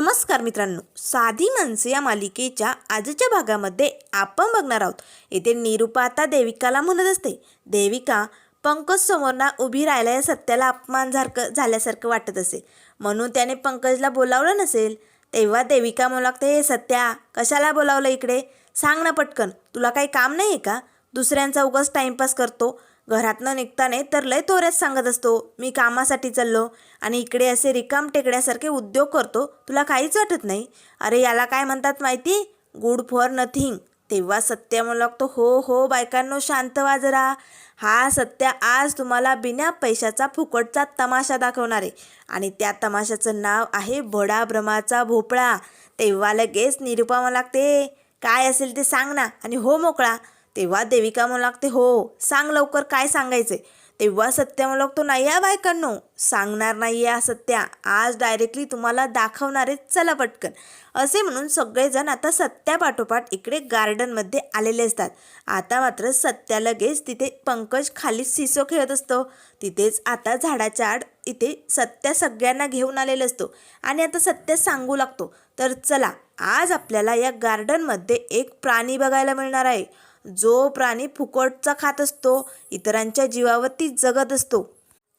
नमस्कार मित्रांनो. साधी माणसे या मालिकेच्या आजच्या भागामध्ये आपण बघणार आहोत. येथे निरूपा आता देविकाला म्हणत असते. देविका पंकज समोरना उभी राहिल्या या सत्याला अपमान झाल्यासारखं वाटत असेल म्हणून त्याने पंकजला बोलावलं नसेल. तेव्हा देविका म्हणू लागते हे सत्या कशाला बोलावलं इकडे? सांग ना पटकन. तुला काही काम नाही आहे का? दुसऱ्यांचा उगाच टाईमपास करतो. घरातनं निघताने तर लय तोऱ्यात सांगत असतो मी कामासाठी चाललो आणि इकडे असे रिकाम टेकड्यासारखे उद्योग करतो तुला काहीच वाटत नाही? अरे याला काय म्हणतात माहिती? Good for nothing. तेव्हा सत्य म्हणू लागतो हो हो बायकांनो शांत वाजरा हा सत्य आज तुम्हाला बिना पैशाचा फुकटचा तमाशा दाखवणार आहे आणि त्या तमाशाचं नाव आहे भडा भ्रमाचा भोपळा. तेव्हा लगेच निरुपा लागते काय असेल ते सांग ना आणि हो मोकळा. तेव्हा देविका म्हणू लागते हो सांग लवकर काय सांगायचे तेव्हा सत्या म्हणू लागतो नाही या बायकांनो सांगणार नाही या सत्या. आज डायरेक्टली तुम्हाला दाखवणारे चला पटकन. असे म्हणून सगळेजण आता सत्या पाठोपाठ इकडे गार्डनमध्ये आलेले असतात. आता मात्र सत्या लगेच तिथे पंकज खाली सिसो खेळत असतो. तिथेच आता झाडाच्या आड इथे सत्या सगळ्यांना घेऊन आलेला असतो. आणि आता सत्य सांगू लागतो तर चला आज आपल्याला या गार्डनमध्ये एक प्राणी बघायला मिळणार आहे. जो प्राणी फुकटचा खात असतो इतरांच्या जीवावरती जगत असतो.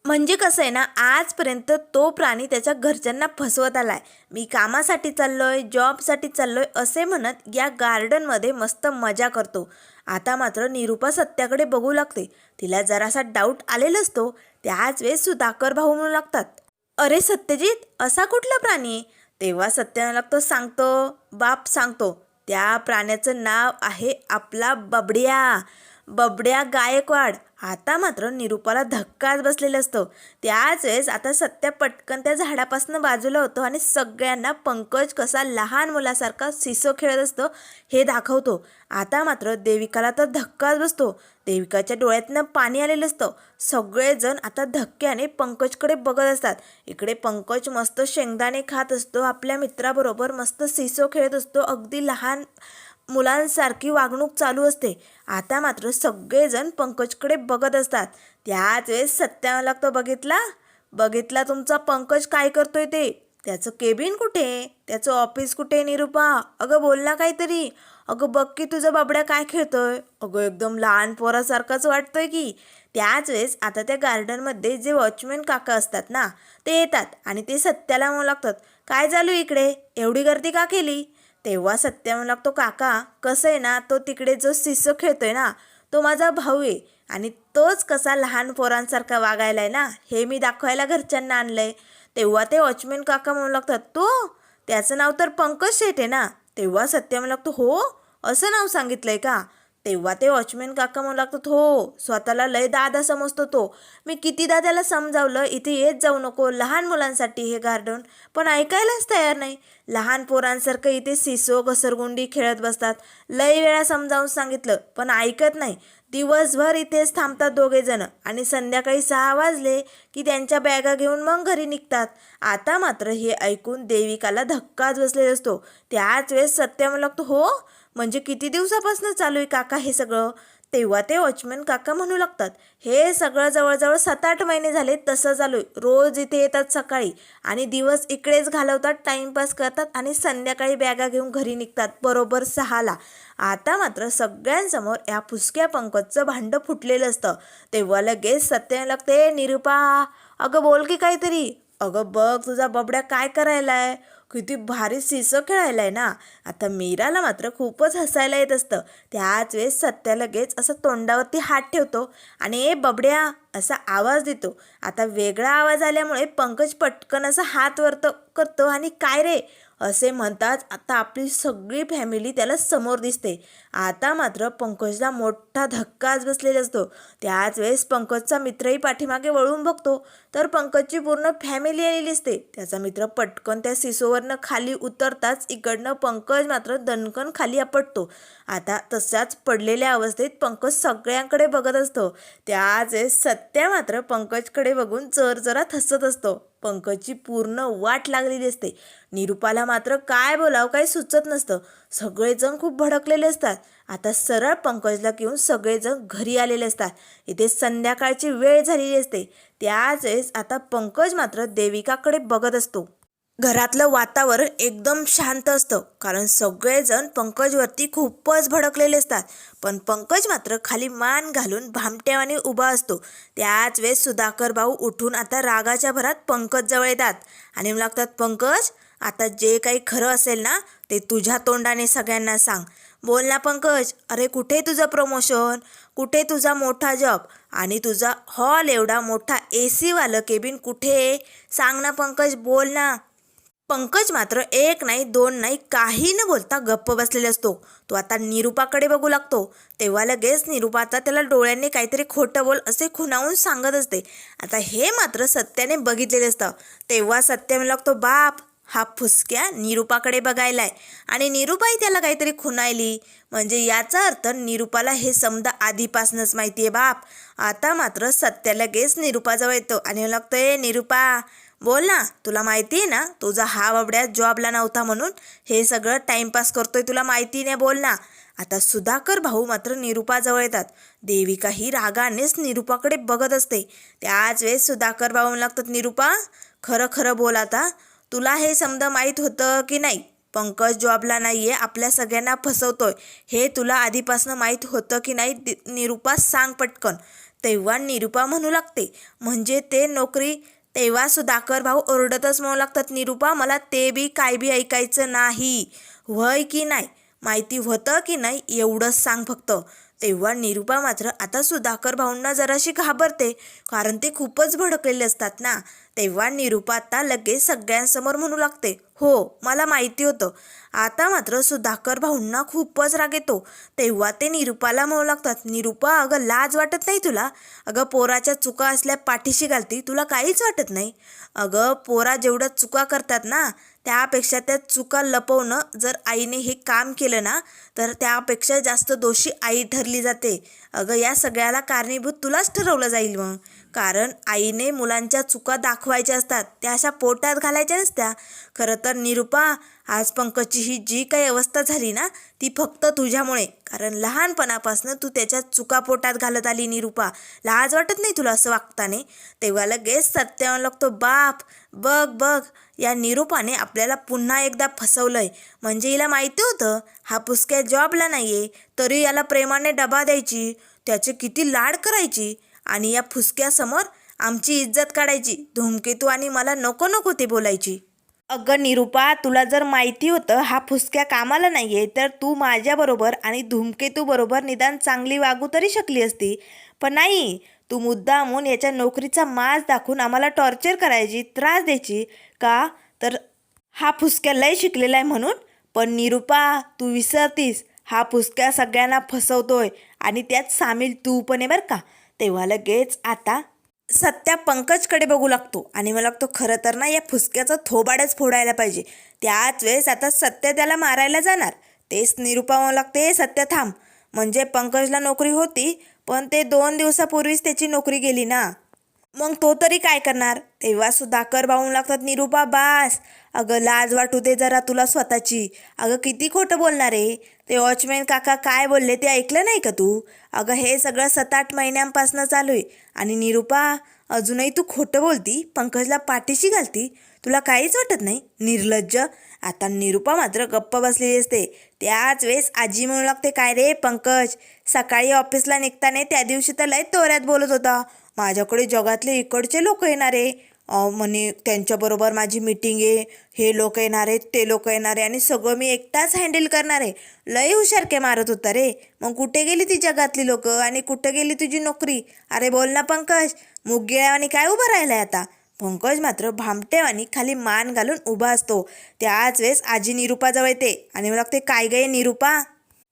म्हणजे कसं आहे ना आजपर्यंत तो प्राणी त्याच्या घरच्यांना फसवत आलाय. मी कामासाठी चाललोय जॉबसाठी चाललोय असे म्हणत या गार्डनमध्ये मस्त मजा करतो. आता मात्र निरूपा सत्याकडे बघू लागते. तिला जरासा डाऊट आलेला असतो. त्याच वेळेस सुधाकर भाऊ म्हणू लागतात अरे सत्यजित असा कुठला प्राणी तेव्हा सत्यानं लागतो सांगतो बाप सांगतो. त्या प्राण्याचं नाव आहे आपला बबड्या. बबड्या गायकवाड. आता मात्र निरूपाला धक्काच बसलेला असतो. त्याच वेळेस आता सत्या पटकन त्या झाडापासून बाजूला होतो आणि सगळ्यांना पंकज कसा लहान मुलासारखा सिसो खेळत असतो हे दाखवतो. आता मात्र देविकाला तर धक्काच बसतो. देविकाच्या डोळ्यातनं पाणी आलेलं असतं. सगळेजण आता धक्क्याने पंकजकडे बघत असतात. इकडे पंकज मस्त शेंगदाणे खात असतो आपल्या मित्राबरोबर मस्त सिसो खेळत असतो. अगदी लहान मुलांसारखी वागणूक चालू असते. आता मात्र सगळेजण पंकजकडे बघत असतात. त्याच वेळेस सत्याला लागतो बघितला? बघितला तुमचा पंकज काय करतोय ते? त्याचं केबिन कुठे? त्याचं ऑफिस कुठे निरूपा? अगं बोल ना काहीतरी. अगं बघ की तुझं बाबड्या काय खेळतोय. अगं एकदम लहान पोरासारखंच वाटतोय की. त्याच वेळेस आता त्या गार्डनमध्ये जे वॉचमॅन काका असतात ना ते येतात आणि ते सत्याला म्हणू लागतात काय चालू इकडे? एवढी गर्दी का केली? तेव्हा सत्या म्हणू लागतो काका कसं आहे ना तो तिकडे जो सिसो खेळतोय ना तो माझा भाऊ आहे आणि तोच कसा लहान पोरांसारखा वागायला आहे ना हे मी दाखवायला घरच्यांना आणलंय. तेव्हा ते वॉचमॅन काका म्हणू लागतात तो? त्याचं नाव तर पंकज शेट आहे ना. तेव्हा सत्य म्हणू लागतो हो? असं नाव सांगितलंय का? तेव्हा ते वॉचमॅन काका म्हणू लागतात हो स्वतःला लय दादा समजतो तो. मी कितीदा त्याला समजावलं इथे येत जाऊ नको लहान मुलांसाठी हे गार्डन. पण ऐकायलाच तयार नाही. लहान पोरांसारखं इथे सिसो घसरगुंडी खेळत बसतात. लय वेळा समजावून सांगितलं पण ऐकत नाही. दिवसभर इथेच थांबतात दोघेजणं आणि संध्याकाळी सहा वाजले की त्यांच्या बॅगा घेऊन मग घरी निघतात. आता मात्र हे ऐकून देविकाला धक्काच बसलेला असतो. त्याच वेळेस सत्य म्हणू लागतो हो म्हणजे किती दिवसापासून चालू आहे काका हे सगळं? तेव्हा ते वॉचमॅन काका म्हणू लागतात हे सगळं जवळजवळ सात आठ महिने झाले तसं चालू आहे रोज इथे येतात सकाळी आणि दिवस इकडेच घालवतात टाईमपास करतात आणि संध्याकाळी बॅगा घेऊन घरी निघतात बरोबर सहाला. आता मात्र सगळ्यांसमोर या फुसक्या पंकजचं भांडं फुटलेलं असतं. तेव्हा लगेच सत्य लागते निरुपा अगं बोल की काहीतरी. अगं बघ तुझा बबड्या काय करायला आहे किती भारी सिसं आहे ना. आता मीराला मात्र खूपच हसायला येत असतं. त्याच वेळेस सत्या लगेच असं तोंडावरती हात ठेवतो आणि ए बबड्या असा आवाज देतो. आता वेगळा आवाज आल्यामुळे पंकज पटकन असा हात वरतो करतो आणि काय रे असे म्हणताच आता आपली सगळी फॅमिली त्याला समोर दिसते. आता मात्र पंकजला मोठा धक्काच बसलेला असतो. त्याच वेळेस पंकजचा मित्रही पाठीमागे वळून बघतो. तर पंकजची पूर्ण फॅमिली आलेली असते त्याचा मित्र पटकन त्या सिसोवरनं खाली उतरताच इकडनं पंकज मात्र दणकन खाली आपटतो. आता तशाच पडलेल्या अवस्थेत पंकज सगळ्यांकडे बघत असतो. त्याच सत्या मात्र पंकजकडे बघून चर जरा हसत असतो. पंकजची पूर्ण वाट लागलेली असते. निरुपाला मात्र काय बोलावं काही सुचत नसतं. सगळेजण खूप भडकलेले असतात. आता सरळ पंकजला घेऊन सगळेजण घरी आलेले असतात. इथे संध्याकाळची वेळ झालेली असते. त्याच वेळेस आता पंकज मात्र देविकाकडे बघत असतो. घरातलं वातावरण एकदम शांत असतं. कारण सगळेजण पंकजवरती खूपच भडकलेले असतात. पण पंकज मात्र खाली मान घालून भामट्यावाने उभा असतो. त्याच वेळेस सुधाकर भाऊ उठून आता रागाच्या भरात पंकज जवळ येतात. आणि लागतात पंकज आता जे काही खरं असेल ना ते तुझ्या तोंडाने सगळ्यांना सांग. बोल ना पंकज अरे कुठे तुझं प्रमोशन कुठे तुझा मोठा जॉब आणि तुझा हॉल एवढा मोठा ए सीवालं केबिन कुठे सांग ना पंकज बोल ना. पंकज मात्र एक नाही दोन नाही काही न बोलता गप्प बसलेला असतो. तो आता निरुपाकडे बघू लागतो. तेव्हा लगेच निरुपाचा त्याला डोळ्यांनी काहीतरी खोटं बोल असे खुणावून सांगत असते. आता हे मात्र सत्याने बघितलेलं असतं. तेव्हा सत्य म्हणू लागतो बाप हा फुसक्या निरुपाकडे बघायलाय. आणि निरुपाही त्याला काहीतरी खुणायली. म्हणजे याचा अर्थ निरुपाला हे समजा आधीपासूनच माहिती आहे बाप आता मात्र सत्या लगेच निरुपाजवळ येतो. आणि लागतो ए निरुपा बोल ना तुला माहिती आहे ना तुझा हा बाबड्या जॉबला नव्हता म्हणून हे सगळं टाइमपास करतोय तुला माहिती नाही बोल ना. आता सुधाकर भाऊ मात्र निरुपाजवळ येतात. देविका ही रागानेच निरुपाकडे बघत असते. त्याच वेळेस सुधाकर भाऊ म्हणू लागतात निरुपा खरं खरं बोल आता. तुला हे समजा माहीत होतं की नाही? पंकज जॉबला नाही आहे आपल्या सगळ्यांना फसवतोय. हे तुला आधीपासून माहीत होतं की नाही? दि- निरुपा सांग पटकन. तेव्हा निरुपा म्हणू लागते म्हणजे ते नोकरी तेव्हा सुधाकर भाऊ ओरडतच म्हणू लागतात निरुपा मला ते बी काय बी ऐकायचं नाही. व्हय की नाही? माहिती होतं की नाही? एवढंच सांग फक्त. तेव्हा निरुपा मात्र आता सुधाकर भाऊंना जराशी घाबरते कारण ते खूपच भडकलेले असतात ना. तेव्हा निरुपा आता लगेच सगळ्यांसमोर म्हणू लागते हो मला माहिती होतं. आता मात्र सुधाकर भाऊंना खूपच राग येतो. तेव्हा ते निरुपाला म्हणू लागतात निरुपा अगं लाज वाटत नाही तुला? अगं पोराच्या चुका असल्या पाठीशी घालती तुला काहीच वाटत नाही? अगं पोरा जेवढ्या चुका करतात ना त्यापेक्षा त्या चुका लपवणं जर आईने हे काम केलं ना तर त्यापेक्षा जास्त दोषी आई ठरली जाते. अगं या सगळ्याला कारणीभूत तुलाच ठरवलं जाईल मग. कारण आईने मुलांच्या चुका दाखवायच्या असतात त्या अशा पोटात घालायच्या नसत्या. खरं तर निरुपा आज पंकजची ही जी काही अवस्था झाली ना ती फक्त तुझ्यामुळे. कारण लहानपणापासून तू त्याच्या चुका पोटात घालत आली निरुपा. लाज वाटत नाही तुला असं वागताने? तेव्हा लगेच सत्यावर लागतो बाप बघ बघ या निरूपाने आपल्याला पुन्हा एकदा फसवलंय. म्हणजे हिला माहिती होतं हा पुसक्या जॉबला नाही आहे तरी याला प्रेमाने डबा द्यायची त्याचे किती लाड करायची आणि या फुसक्यासमोर आमची इज्जत काढायची धूमकेतू आणि मला नको नको ते बोलायची. अगं निरुपा तुला जर माहिती होतं हा फुसक्या कामाला नाही आहे तर तू माझ्याबरोबर आणि धूमकेतूबरोबर निदान चांगली वागू तरी शकली असती. पण नाही तू मुद्दामून याच्या नोकरीचा माज दाखवून आम्हाला टॉर्चर करायची त्रास द्यायची का? तर हा फुसक्या लय शिकलेला आहे म्हणून. पण निरुपा तू विसरतीस. हा फुसक्या सगळ्यांना फसवतोय. आणि त्यात सामील तू पण आहे बरं का. तेव्हा लगेच आता सत्या पंकजकडे बघू लागतो. आणि मला लागतो खरं तर ना या फुसक्याचं थोबाडच फोडायला पाहिजे. त्याच वेळेस आता सत्य त्याला मारायला जाणार. तेच निरुपा मला लागते सत्य थांब. म्हणजे पंकजला नोकरी होती पण ते दोन दिवसापूर्वीच त्याची नोकरी गेली ना. मग तो तरी काय करणार? तेव्हा सुधाकर भाऊ लागतात निरुपा बास. अगं लाज वाटू दे जरा तुला स्वतःची. अगं किती खोटं बोलणार आहे? ते वॉचमॅन काका काय बोलले ते ऐकलं नाही का तू? अगं हे सगळं सात आठ महिन्यांपासून चालू आहे. आणि निरुपा अजूनही तू खोटं बोलती? पंकजला पाठीशी घालती? तुला काहीच वाटत नाही? निर्लज्ज. आता निरुपा मात्र गप्प बसलेली असते. त्याच वेळेस आजी म्हणू लागते काय रे पंकज? सकाळी ऑफिसला निघताना त्या दिवशी तर लय तोऱ्यात बोलत होता. माझ्याकडे जगातले इकडचे लोक येणार आहे. म्हणे त्यांच्याबरोबर माझी मीटिंग आहे. हे लोक येणार आहेत ते लोक येणार आहे. आणि सगळं मी एकटाच हँडल करणार आहे. लय हुशारके मारत होता रे. मग कुठे गेली ती जगातली लोक? आणि कुठे गेली तुझी नोकरी? अरे बोल ना पंकज. मुगगिळ्यावानी काय उभं राहिलंय आता? पंकज मात्र भामटेवानी खाली मान घालून उभा असतो. त्याच वेळेस आजी निरुपाजवळ येते. आणि मला लागते काय गे निरुपा?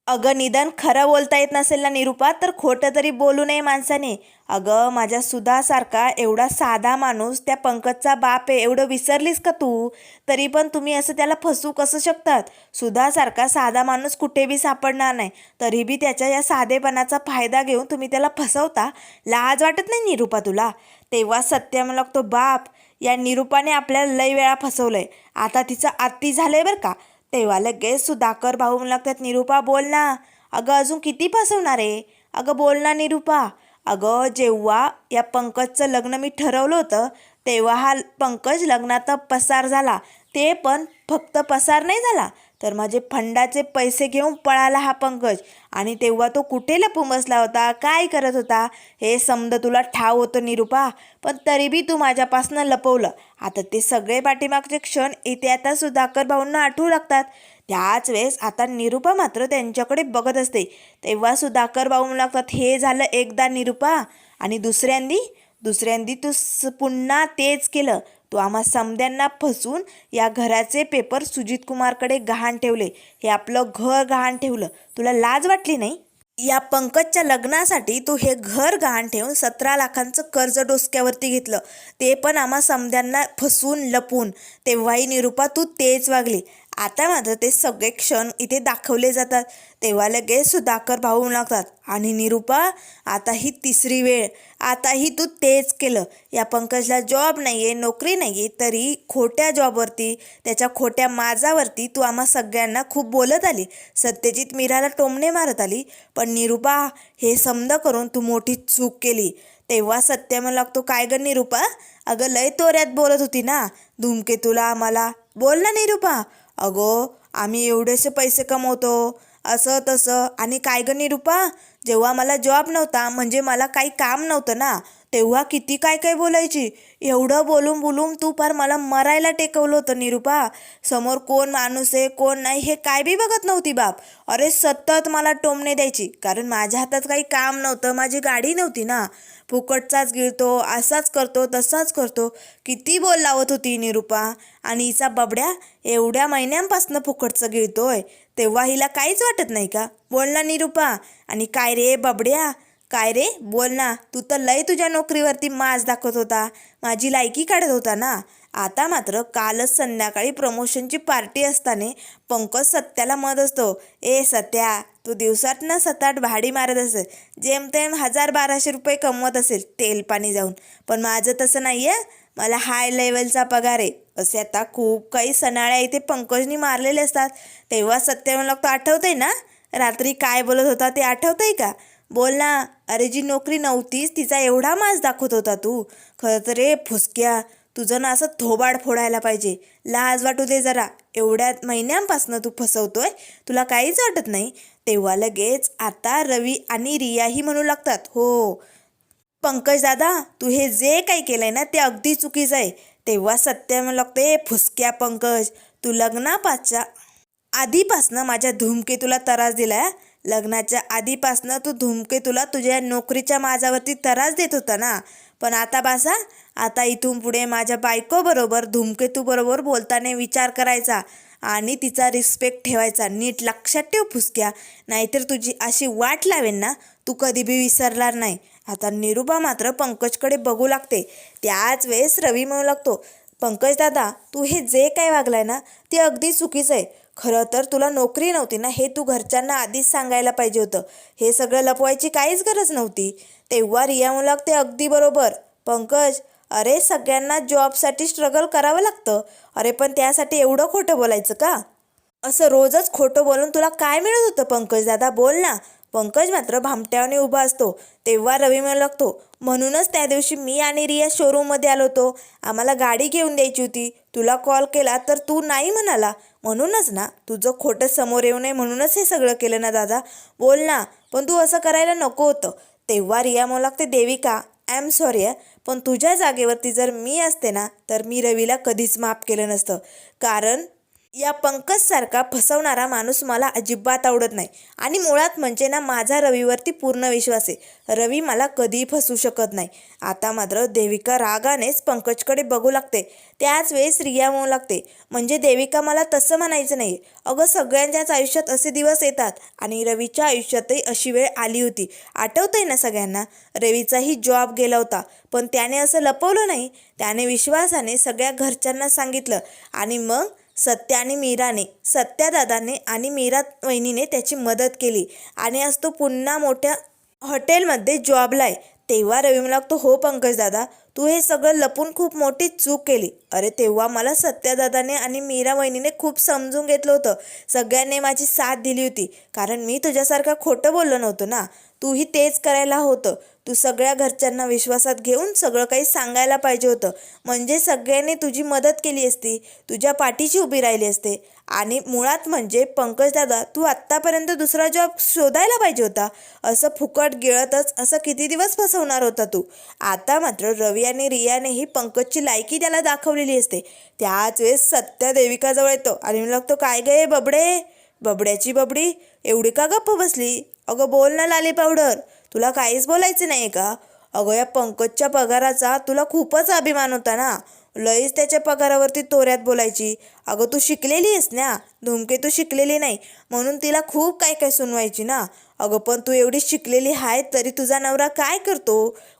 अगं निदान खरं बोलता येत नसेल ना निरुपा तर खोटं तरी बोलू नये माणसाने. अगं माझ्या सुधासारखा एवढा साधा माणूस त्या पंकजचा बाप आहे एवढं विसरलीस का तू? तरी पण तुम्ही असं त्याला फसवू कसं शकतात? सुधासारखा साधा माणूस कुठे बी सापडणार नाही. तरी बी त्याच्या या साधेपणाचा फायदा घेऊन तुम्ही त्याला फसवता? लाज वाटत नाही निरुपा तुला? तेव्हा सत्य मला लागतो बाप या निरुपाने आपल्याला लय वेळा फसवलंय. आता तिचं आत्ती झालंय बरं का? तेव्हा लगेच सुधाकर भाऊ लागतात निरुपा बोल ना. अगं अजून किती फसवणार आहे? अगं बोल ना निरुपा. अगं जेव्हा या पंकजचं लग्न मी ठरवलं होतं तेव्हा हा पंकज लग्नात पसार झाला. ते पण फक्त पसार नाही झाला. तर माझे फंडाचे पैसे घेऊन पळाला हा पंकज. आणि तेव्हा तो कुठे लपून बसला होता? काय करत होता? हे समद तुला ठाव होतं निरुपा. पण तरी बी तू माझ्यापासनं लपवलं. आता ते सगळे पाठीमागचे क्षण इथे आता सुधाकर भाऊंना आठवू लागतात. त्याच वेळेस आता निरुपा मात्र त्यांच्याकडे बघत असते. तेव्हा सुधाकर भाऊ लागतात हे झालं एकदा निरुपा. आणि दुसऱ्यांदी? दुसऱ्यांदी तू स पुन्हा तेच केलं. तू आम्हा समद्यांना फसून या घराचे पेपर सुजित कुमारकडे गहाण ठेवले. हे आपलं घर गहाण ठेवलं. तुला लाज वाटली नाही? या पंकजच्या लग्नासाठी तू हे घर गहाण ठेवून सतरा लाखांचं कर्ज डोसक्यावरती घेतलं. ते पण आम्हा समद्यांना फसवून लपून. तेव्हाही निरूपा तू तेच वागली. आता मात्र ते सगळे क्षण इथे दाखवले जातात. तेव्हा लगेच सुधाकर भाऊ लागतात आणि निरुपा आता ही तिसरी वेळ. आताही तू तेच केलं. या पंकजला जॉब नाही आहे नोकरी नाही आहे तरी खोट्या जॉबवरती त्याच्या खोट्या माजावरती तू आम्हा सगळ्यांना खूप बोलत आली. सत्यजित मीराला टोमणे मारत आली. पण निरुपा हे समद करून तू मोठी चूक केली. तेव्हा सत्य मला लागतो काय ग निरुपा? अगं लय तोऱ्यात बोलत होती ना. धूमकेतूला आम्हाला. बोल ना निरुपा. अगो आम्ही एवढेसे पैसे कमवतो असं तसं. आणि काय गं निरुपा? जेव्हा मला जॉब नव्हता म्हणजे मला काही काम नव्हतं ना तेव्हा किती काय काय बोलायची. एवढं बोलून बोलून तू फार मला मरायला टेकवलं होतं निरुपा. समोर कोण माणूस आहे कोण नाही हे काय बी बघत नव्हती बाप. अरे सतत मला टोमणे द्यायची. कारण माझ्या हातात काही काम नव्हतं माझी गाडी नव्हती ना. फुकटचाच गिळतो असाच करतो तसाच करतो. किती बोल लावत होती निरुपा. आणि हिचा बबड्या एवढ्या महिन्यांपासनं फुकटचं गिळतोय. तेव्हा हिला काहीच वाटत नाही का? बोल ना निरुपा. आणि काय रे बबड्या? काय रे? बोल ना. तू तर लय तुझ्या नोकरीवरती माज दाखवत होता. माझी लायकी काढत होता ना? आता मात्र कालच संध्याकाळी प्रमोशनची पार्टी असताना पंकज सत्याला मत असतो ए सत्या तू दिवसात ना सताट भाडी मारत असेल. जेमतेम हजार बाराशे रुपये कमवत असेल तेल पाणी जाऊन. पण माझं तसं नाही आहे मला हाय लेवलचा पगार आहे. असे आता खूप काही सणाळ्या इथे पंकजनी मारलेले असतात. तेव्हा सत्य मला लागतो आठवतंय ना? रात्री काय बोलत होता ते आठवतंय का? बोल ना. अरे जी नोकरी नव्हतीच तिचा एवढा मास दाखवत होता तू. खरं तर रे फुसक्या. तुझं ना असं थोबाड फोडायला पाहिजे. लाज वाटू दे जरा. एवढ्या महिन्यांपासनं तू फसवतोय तुला काहीच वाटत नाही. तेव्हा लगेच आता रवी आणि रियाही म्हणू लागतात हो पंकज दादा तू हे जे काही केलंय ना ते अगदी चुकीचं आहे. तेव्हा सत्य म्हणू लागतं फुसक्या पंकज तू लग्नापासच्या आधीपासनं माझ्या धूमकेतूला त्रास दिलाय लग्नाच्या आधीपासनं तू धूमकेतूला तुझ्या नोकरीच्या माझ्यावरती त्रास देत होता ना? पण आता बासा आता इथून पुढे माझ्या बायकोबरोबर धूमकेतूबरोबर बोलताना विचार करायचा आणि तिचा रिस्पेक्ट ठेवायचा. नीट लक्षात ठेव फुसक्या. नाहीतर तुझी अशी वाट लावेन ना तू कधी बी विसरणार नाही. आता निरुपा मात्र पंकजकडे बघू लागते. त्याच वेळेस रवी म्हणू लागतो पंकज दादा तू हे जे काय वागलाय ना ते अगदी चुकीचं आहे. खरं तर तुला नोकरी नव्हती ना हे तू घरच्यांना आधीच सांगायला पाहिजे होतं. हे सगळं लपवायची काहीच गरज नव्हती. तेव्हा रिया म्हणू लागते अगदी बरोबर. पंकज अरे सगळ्यांना जॉबसाठी स्ट्रगल करावं लागतं. अरे पण त्यासाठी एवढं खोटं बोलायचं का? असं रोजच खोटं बोलून तुला काय मिळत होतं पंकज दादा? बोल ना. पंकज मात्र भामट्याने उभा असतो. तेव्हा रवी म्हणू लागतो म्हणूनच त्या दिवशी मी आणि रिया शोरूममध्ये आलो होतो. आम्हाला गाडी घेऊन द्यायची होती. तुला कॉल केला तर तू नाही म्हणाला. म्हणूनच ना तुझं खोटं समोर येऊ नये म्हणूनच हे सगळं केलं ना दादा? बोल ना. पण तू असं करायला नको होतं. तेव्हा रिया मला लागते देविका आय एम सॉरी पण तुझ्या जागेवरती जर मी असते ना तर मी रवीला कधीच माफ केलं नसतं. कारण या पंकजसारखा फसवणारा माणूस मला अजिबात आवडत नाही. आणि मुळात म्हणजे ना माझा रवीवरती पूर्ण विश्वास आहे. रवी मला कधीही फसू शकत नाही. आता मात्र देविका रागानेच पंकजकडे बघू लागते. त्याच वेळेस रिया म्हणू लागते. म्हणजे देविका मला तसं म्हणायचं नाही अगं सगळ्यांच्याच आयुष्यात असे दिवस येतात. आणि रवीच्या आयुष्यातही अशी वेळ आली होती. आठवतंय ना सगळ्यांना? रवीचाही जॉब गेला होता. पण त्याने असं लपवलं नाही. त्याने विश्वासाने सगळ्या घरच्यांना सांगितलं. आणि मग सत्य आणि मीराने सत्यादादाने आणि मीरा वहिनीने त्याची मदत केली. आणि आज तो पुन्हा मोठ्या हॉटेलमध्ये जॉबला आहे तेव्हा रवी मला लागतो हो पंकज दादा तू हे सगळं लपून खूप मोठी चूक केली. अरे तेव्हा मला सत्यादादाने आणि मीरा वहिनीने खूप समजून घेतलं होतं. सगळ्यांनी माझी साथ दिली होती. कारण मी तुझ्यासारखं खोटं बोललो नव्हतं ना? तूही तेच करायला होतं. तू सगळ्या घरच्यांना विश्वासात घेऊन सगळं काही सांगायला पाहिजे होतं. म्हणजे सगळ्यांनी तुझी मदत केली असती तुझ्या पाठीशी उभी राहिली असते. आणि मुळात म्हणजे पंकजदादा तू आत्तापर्यंत दुसरा जॉब शोधायला पाहिजे होता. असं फुकट गिळतच असं किती दिवस फसवणार होता तू? आता मात्र रवी आणि रियानेही पंकजची लायकी त्याला दाखवलेली असते. त्याच वेळेस सत्या देविकाजवळ येतो आणि म्हणू लागतो काय गे बबडे? बबड्याची बबडी? एवढी का गप्प बसली? अगं बोल ना लाली पावडर. तुला काहीच बोलायचं नाही का? अगं या पंकजच्या पगाराचा तुला खूपच अभिमान होता ना? लईच त्याच्या पगारावरती तोऱ्यात बोलायची. अगं तू शिकलेली आहेस ना? धुमके तू शिकलेली नाही. म्हणून तिला खूप काय काय सुनवायची ना? अगं पण तू एवढी शिकलेली आहे तरी तुझा नवरा काय करतो?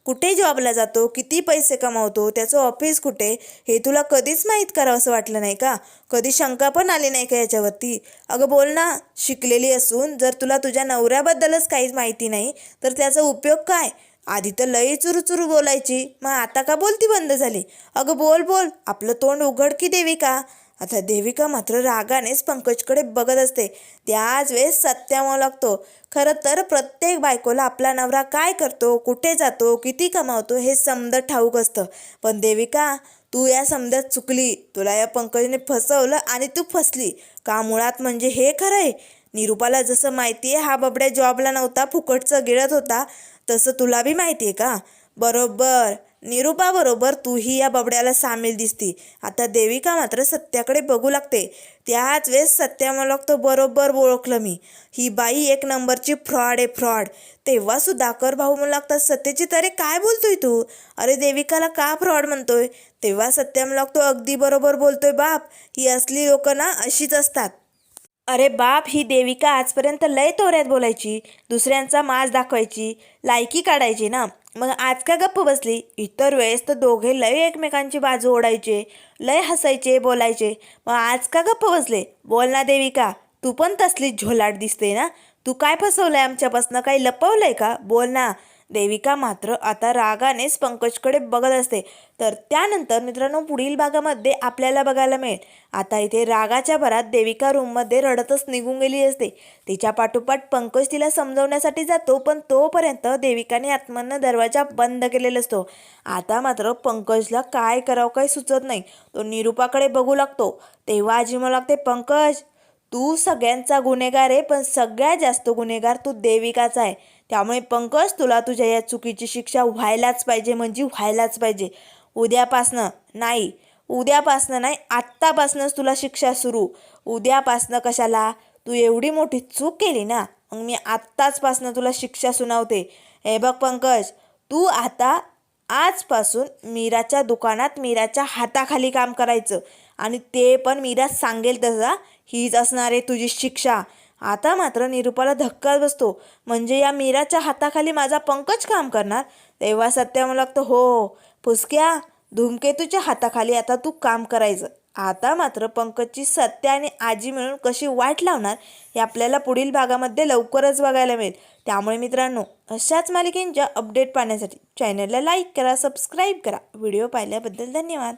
कुठे जॉबला जातो? किती पैसे कमावतो? त्याचं ऑफिस कुठे? हे तुला कधीच माहीत करावं असं वाटलं नाही का? कधी शंका पण आली नाही का याच्यावरती? अगं बोल ना शिकलेली असून जर तुला तुझ्या नवऱ्याबद्दलच काहीच माहिती नाही तर त्याचा उपयोग काय? आधी तर लई चुरू चुरू बोलायची मग आता का बोलती बंद झाली? अगं बोल बोल आपलं तोंड उघड की देविका आता देविका मात्र रागानेच पंकजकडे बघत असते. त्याच वेळेस सत्यामुळे लागतो. खरं तर प्रत्येक बायकोला आपला नवरा काय करतो कुठे जातो किती कमावतो हे समद ठाऊक असतं. पण देविका तू या समजात चुकली. तुला या पंकजने फसवलं आणि तू फसली. का मुळात म्हणजे हे खरं आहे निरुपाला जसं माहिती आहे हा बबड्या जॉबला नव्हता फुकटचं गिळत होता. तसं तुला बी माहिती आहे का? बरोबर. निरुपाबरोबर तूही या बबड्याला सामील दिसती. आता देविका मात्र सत्याकडे बघू लागते. त्याच वेळेस सत्या मला लागतो बरोबर ओळखलं मी. ही बाई एक नंबरची फ्रॉड आहे फ्रॉड. तेव्हा सुधाकर भाऊ म्हणू लागतात सत्याची तरी काय बोलतोय तू? अरे देविकाला का फ्रॉड म्हणतोय? तेव्हा सत्या मला लागतो अगदी बरोबर बोलतोय बाप ही असली लोकं ना अशीच असतात. अरे बाप ही देविका आजपर्यंत लय तोऱ्यात बोलायची. दुसऱ्यांचा माज दाखवायची. लायकी काढायची ना. मग आज का गप्प बसली? इतर वेळेस तर दोघे लय एकमेकांची बाजू ओढायचे लय हसायचे बोलायचे. मग आज का गप्प बसले? बोल ना देविका तू पण तसली झोलाट दिसते ना? तू काय फसवलंय आमच्यापासनं? काही लपवलंय का? बोल ना. देविका मात्र आता रागानेच पंकजकडे बघत असते. तर त्यानंतर मित्रांनो पुढील भागामध्ये आपल्याला बघायला मिळेल. आता इथे रागाच्या भरात देविका रूममध्ये रडतच निघून गेली असते. तिच्या पाठोपाठ पंकज तिला समजवण्यासाठी जातो पण तोपर्यंत देविकाने आत्मानं दरवाजा बंद केलेला असतो. आता मात्र पंकजला काय करावं काही सुचत नाही. तो निरुपाकडे बघू लागतो. तेव्हा आजी मला लागते पंकज तू सगळ्यांचा गुन्हेगार आहे पण सगळ्यात जास्त गुन्हेगार तू देविकाचा आहे. त्यामुळे पंकज तुला तुझ्या या चुकीची शिक्षा व्हायलाच पाहिजे म्हणजे व्हायलाच पाहिजे. उद्यापासनं नाही. उद्यापासनं नाही आत्तापासनंच तुला शिक्षा सुरू. उद्यापासनं कशाला? तू एवढी मोठी चूक केली ना? मग मी आत्ताचपासनं तुला शिक्षा सुनावते. हे बघ पंकज तू आता आजपासून मीराच्या दुकानात मीराच्या हाताखाली काम करायचं. आणि ते पण मीरा सांगेल तसा हीच असणार आहे तुझी शिक्षा. आता मात्र निरुपाला धक्का बसतो. म्हणजे या मीराच्या हाताखाली माझा पंकज काम करणार? तेव्हा सत्या मला लागतं हो फुसक्या धूमकेतूच्या हाताखाली आता तू काम करायचं. आता मात्र पंकजची सत्या आणि आजी मिळून कशी वाट लावणार हे आपल्याला पुढील भागामध्ये लवकरच बघायला मिळेल. त्यामुळे मित्रांनो अशाच मालिकेंच्या अपडेट पाहण्यासाठी चॅनलला लाईक करा सबस्क्राईब करा. व्हिडिओ पाहिल्याबद्दल धन्यवाद.